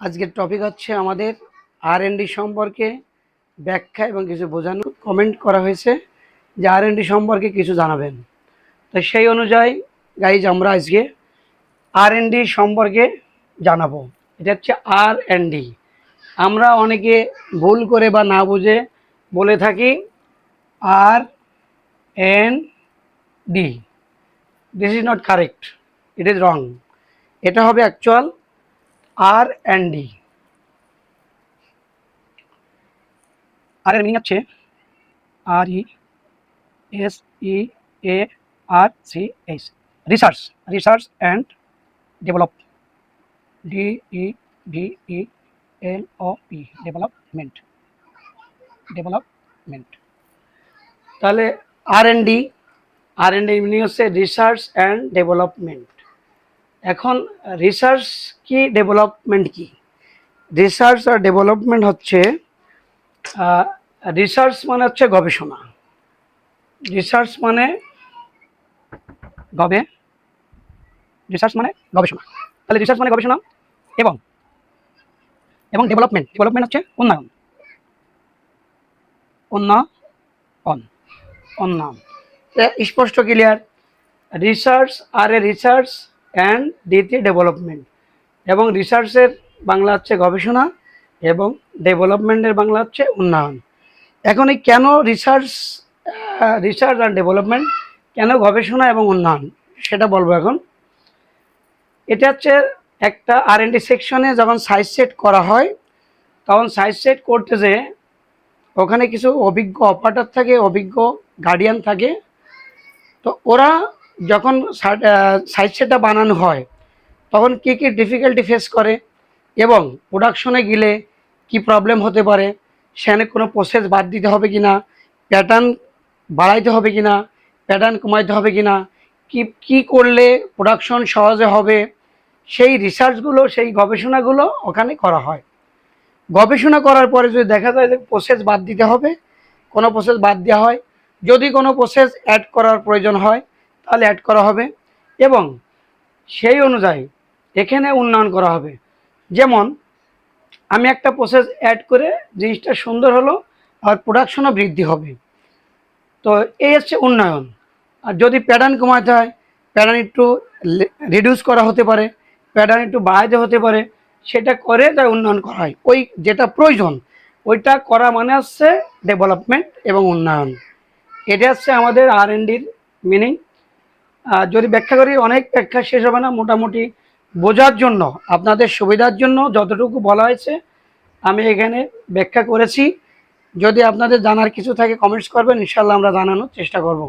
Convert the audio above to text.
আজকের টপিক হচ্ছে আমাদের আর এন ডি সম্পর্কে ব্যাখ্যা এবং কিছু বোঝানো। কমেন্ট করা হয়েছে যে আর এন ডি সম্পর্কে কিছু জানাবেন। তো সেই অনুযায়ী গাইজ আমরা আজকে আর এন ডি সম্পর্কে জানাব। এটা হচ্ছে আর ডি আমরা অনেকে ভুল করে বা না বুঝে বলে থাকি R N D this is not correct it is wrong এটা হবে অ্যাকচুয়াল আর অ্যান্ড ডি আর এর মিনিং হচ্ছে R E S E A R C H research research and develop D E V E L O P development development তাহলে R N D R N D meaning হচ্ছে research and development এখন research কি development কি? Research আর development হচ্ছে research মানে হচ্ছে গবেষণা। রিসার্চ মানে গবে রিসার্চ মানে গবেষণা। তাহলে রিসার্চ মানে গবেষণা এবং এবং ডেভেলপমেন্ট ডেভেলপমেন্ট হচ্ছে উন্নয়ন। উন্নয়ন। উন্নয়ন। স্পষ্ট ক্লিয়ার রিসার্চ আর এ রিসার্চ অ্যান্ড ডিতে ডেভেলপমেন্ট এবং রিসার্চের বাংলা হচ্ছে গবেষণা এবং ডেভেলপমেন্টের বাংলা হচ্ছে উন্নয়ন। এখন এই কেন রিসার্চ রিসার্চ অ্যান্ড ডেভেলপমেন্ট কেন গবেষণা এবং উন্নয়ন, সেটা বলব এখন। এটা হচ্ছে একটা আর এন সেকশনে যখন সাইজ সেট করা হয়, তখন সাইজ সেট করতে যে ওখানে কিছু অভিজ্ঞ অপারেটর থাকে, অভিজ্ঞ গার্ডিয়ান থাকে, তো ওরা যখন সাইড সেটটা বানানো হয়, তখন কী কী ডিফিকাল্টি ফেস করে এবং প্রোডাকশনে গেলে কি প্রবলেম হতে পারে, সেখানে কোনো প্রসেস বাদ দিতে হবে কি না প্যাটার্ন বাড়াইতে হবে কি না প্যাটার্ন কমাইতে হবে কি না কী কী করলে প্রোডাকশন সহজে হবে, সেই রিসার্চগুলো সেই গবেষণাগুলো ওখানে করা হয়। গবেষণা করার পরে যদি দেখা যায় যে প্রসেস বাদ দিতে হবে, কোনো প্রসেস বাদ দেওয়া হয়, যদি কোনো প্রসেস অ্যাড করার প্রয়োজন হয় তাহলে অ্যাড করা হবে এবং সেই অনুযায়ী এখানে উন্নয়ন করা হবে। যেমন আমি একটা প্রসেস অ্যাড করে জিনিসটা সুন্দর হলো আর প্রোডাকশনও বৃদ্ধি হবে। তো এই হচ্ছে উন্নয়ন। আর যদি প্যাটার্ন কমাতে হয় প্যাটার্ন একটু রিডিউস করা হতে পারে প্যাটার্ন একটু বাড়াইতে হতে পারে, সেটা করে তার উন্নয়ন করা হয়। ওই যেটা প্রয়োজন, ওইটা করা মানে হচ্ছে ডেভেলপমেন্ট এবং উন্নয়ন। এটা হচ্ছে আমাদের আর এন ডির মিনিং যদি ব্যাখ্যা করি, অনেক ব্যাখ্যা শেষ হবে না, মোটামুটি বোঝার জন্য, আপনাদের সুবিধার জন্য যতটুকু বলা হয়েছে, আমি এখানে ব্যাখ্যা করেছি। যদি আপনাদের জানার কিছু থাকে কমেন্টস করবেন ইনশাল্লাহ আমরা জানানোর চেষ্টা করব।